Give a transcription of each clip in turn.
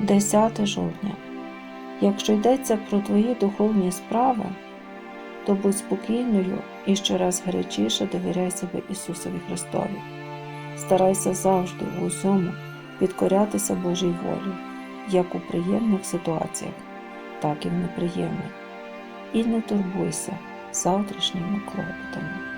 10 жовтня. Якщо йдеться про твої духовні справи, то будь спокійною і щораз гарячіше довіряй себе Ісусові Христові. Старайся завжди у усьому підкорятися Божій волі, як у приємних ситуаціях, так і в неприємних. І не турбуйся завтрашніми клопотами.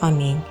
Амінь.